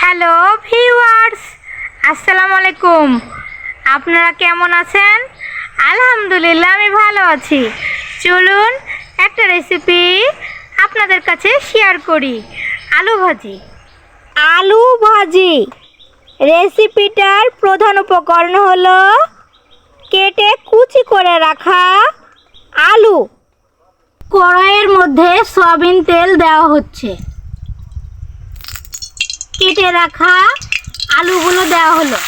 Hello viewers আসসালামু আলাইকুম আপনারা কেমন আছেন? আলহামদুলিল্লাহ আমি ভালো আছি। চলুন একটা রেসিপি আপনাদের কাছে শেয়ার করি। আলু ভাজি। আলু ভাজি। রেসিপিটার প্রধান উপকরণ হলো কেটে কুচি করে রাখা আলু। কড়াইয়ের মধ্যে সয়াবিন তেল দেওয়া হচ্ছে। কেটে রাখা আলুগুলো দেওয়া হলো।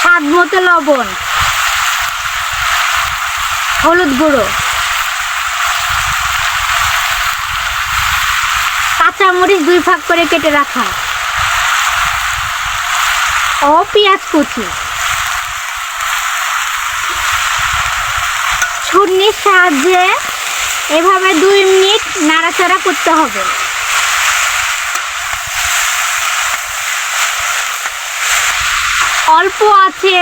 স্বাদ মতো লবণ, হলুদ গুঁড়ো, কাঁচামরিচ দুই ভাগ করে কেটে রাখা, ও পেঁয়াজ কুচি, ছুরির সাহায্যে এভাবে দুই মিনিট নাড়াচাড়া করতে হবে। অল্প আছে।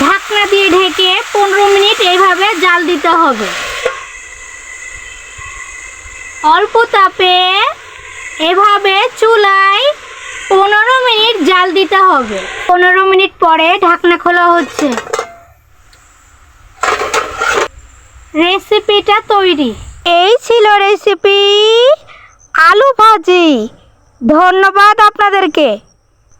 ঢাকনা দিয়ে ঢেকে পনেরো মিনিট এইভাবে জাল দিতে হবে। অল্প তাপে এভাবে চুলায় পনেরো মিনিট জাল দিতে হবে। পনেরো মিনিট পরে ঢাকনা খোলা হচ্ছে। রেসিপিটা তৈরি। এই ছিল রেসিপি আলু ভাজি। ধন্যবাদ আপনাদেরকে।